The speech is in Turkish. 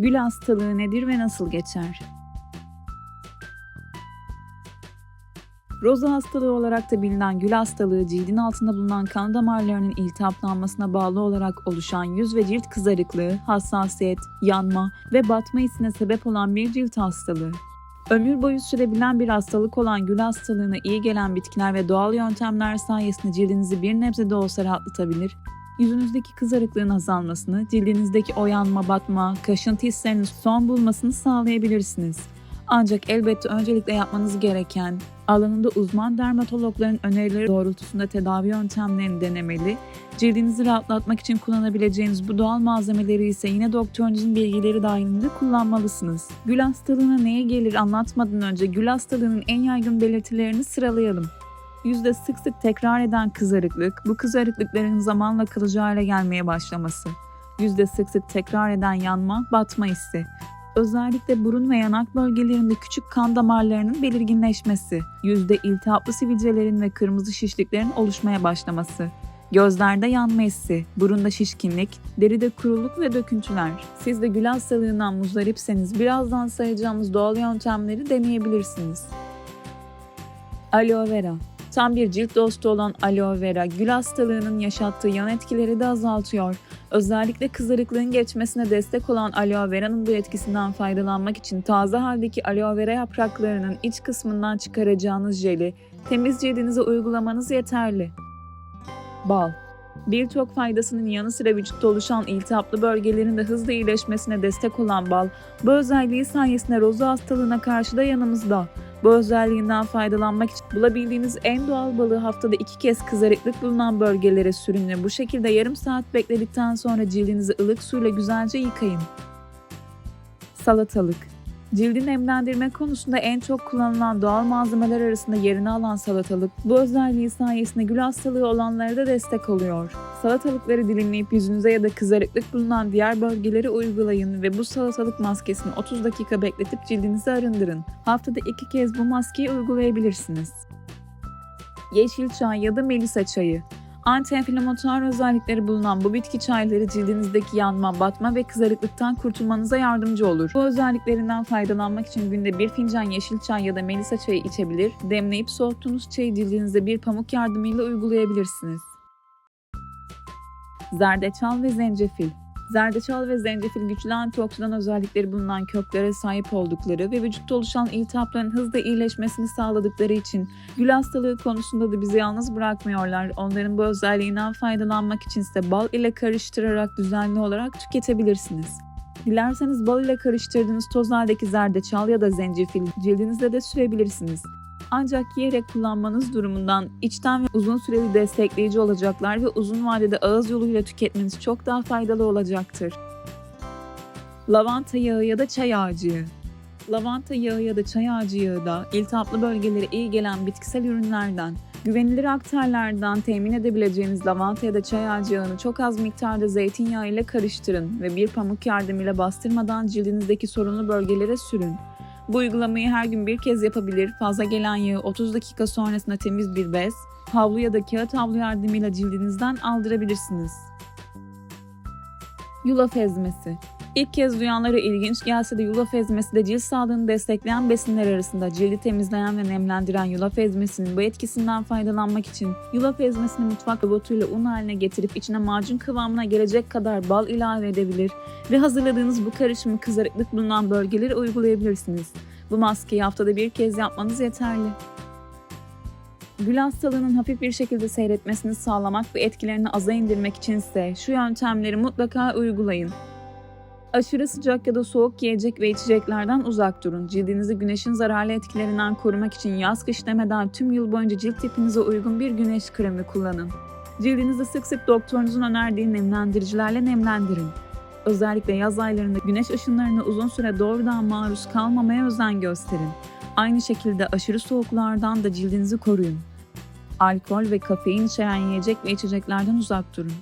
Gül hastalığı nedir ve nasıl geçer? Roza hastalığı olarak da bilinen gül hastalığı cildin altında bulunan kan damarlarının iltihaplanmasına bağlı olarak oluşan yüz ve cilt kızarıklığı, hassasiyet, yanma ve batma hissine sebep olan bir cilt hastalığı. Ömür boyu sürebilen bir hastalık olan gül hastalığına iyi gelen bitkiler ve doğal yöntemler sayesinde cildinizi bir nebze de olsa rahatlatabilir, yüzünüzdeki kızarıklığın azalmasını, cildinizdeki o yanma, batma, kaşıntı hislerinin son bulmasını sağlayabilirsiniz. Ancak elbette öncelikle yapmanız gereken alanında uzman dermatologların önerileri doğrultusunda tedavi yöntemlerini denemeli, cildinizi rahatlatmak için kullanabileceğiniz bu doğal malzemeleri ise yine doktorunuzun bilgileri dahilinde kullanmalısınız. Gül hastalığına neye gelir anlatmadan önce gül hastalığının en yaygın belirtilerini sıralayalım. Yüzde sık sık tekrar eden kızarıklık, bu kızarıklıkların zamanla kalıcı hale gelmeye başlaması. Yüzde sık sık tekrar eden yanma, batma hissi. Özellikle burun ve yanak bölgelerinde küçük kan damarlarının belirginleşmesi, yüzde iltihaplı sivilcelerin ve kırmızı şişliklerin oluşmaya başlaması, gözlerde yanma hissi, burunda şişkinlik, deride kuruluk ve döküntüler. Siz de gül hastalığından muzdaripseniz birazdan sayacağımız doğal yöntemleri deneyebilirsiniz. Aloe vera Tam bir cilt dostu olan aloe vera, gül hastalığının yaşattığı yan etkileri de azaltıyor. Özellikle kızarıklığın geçmesine destek olan aloe vera'nın bu etkisinden faydalanmak için taze haldeki aloe vera yapraklarının iç kısmından çıkaracağınız jeli temiz cildinize uygulamanız yeterli. Bal Birçok faydasının yanı sıra vücutta oluşan iltihaplı bölgelerin de hızlı iyileşmesine destek olan bal, bu özelliği sayesinde roza hastalığına karşı da yanımızda. Bu özelliğinden faydalanmak için bulabildiğiniz en doğal balığı haftada iki kez kızarıklık bulunan bölgelere sürün ve bu şekilde yarım saat bekledikten sonra cildinizi ılık suyla güzelce yıkayın. Salatalık Cildi nemlendirme konusunda en çok kullanılan doğal malzemeler arasında yerini alan salatalık, bu özelliği sayesinde gül hastalığı olanlara da destek oluyor. Salatalıkları dilimleyip yüzünüze ya da kızarıklık bulunan diğer bölgelere uygulayın ve bu salatalık maskesini 30 dakika bekletip cildinizi arındırın. Haftada iki kez bu maskeyi uygulayabilirsiniz. Yeşil çay ya da melisa çayı Anti-enflamatuar özellikleri bulunan bu bitki çayları cildinizdeki yanma, batma ve kızarıklıktan kurtulmanıza yardımcı olur. Bu özelliklerinden faydalanmak için günde bir fincan yeşil çay ya da melisa çayı içebilir, demleyip soğuttuğunuz çayı cildinize bir pamuk yardımıyla uygulayabilirsiniz. Zerdeçal ve zencefil Zerdeçal ve zencefil güçlü antioksidan özellikleri bulunan köklere sahip oldukları ve vücutta oluşan iltihapların hızla iyileşmesini sağladıkları için gül hastalığı konusunda da bizi yalnız bırakmıyorlar. Onların bu özelliğinden faydalanmak için ise bal ile karıştırarak düzenli olarak tüketebilirsiniz. Dilerseniz bal ile karıştırdığınız toz haldeki zerdeçal ya da zencefil cildinizde de sürebilirsiniz. Ancak yiyerek kullanmanız durumundan içten ve uzun süreli destekleyici olacaklar ve uzun vadede ağız yoluyla tüketmeniz çok daha faydalı olacaktır. Lavanta yağı ya da çay ağacı Lavanta yağı ya da çay ağacı yağı da iltihaplı bölgelere iyi gelen bitkisel ürünlerden, güvenilir aktarlardan temin edebileceğiniz lavanta ya da çay ağacı yağını çok az miktarda zeytinyağı ile karıştırın ve bir pamuk yardımıyla bastırmadan cildinizdeki sorunlu bölgelere sürün. Bu uygulamayı her gün bir kez yapabilir. Fazla gelen yağı 30 dakika sonrasında temiz bir bez, havlu ya da kağıt havlu yardımıyla cildinizden aldırabilirsiniz. Yulaf ezmesi İlk kez duyanlara ilginç gelse de yulaf ezmesi de cilt sağlığını destekleyen besinler arasında cildi temizleyen ve nemlendiren yulaf ezmesinin bu etkisinden faydalanmak için yulaf ezmesini mutfak robotuyla un haline getirip içine macun kıvamına gelecek kadar bal ilave edebilir ve hazırladığınız bu karışımı kızarıklık bulunan bölgelere uygulayabilirsiniz. Bu maskeyi haftada bir kez yapmanız yeterli. Gül hastalığının hafif bir şekilde seyretmesini sağlamak ve etkilerini aza indirmek içinse şu yöntemleri mutlaka uygulayın. Aşırı sıcak ya da soğuk yiyecek ve içeceklerden uzak durun. Cildinizi güneşin zararlı etkilerinden korumak için yaz kış demeden tüm yıl boyunca cilt tipinize uygun bir güneş kremi kullanın. Cildinizi sık sık doktorunuzun önerdiği nemlendiricilerle nemlendirin. Özellikle yaz aylarında güneş ışınlarına uzun süre doğrudan maruz kalmamaya özen gösterin. Aynı şekilde aşırı soğuklardan da cildinizi koruyun. Alkol ve kafein içeren yiyecek ve içeceklerden uzak durun.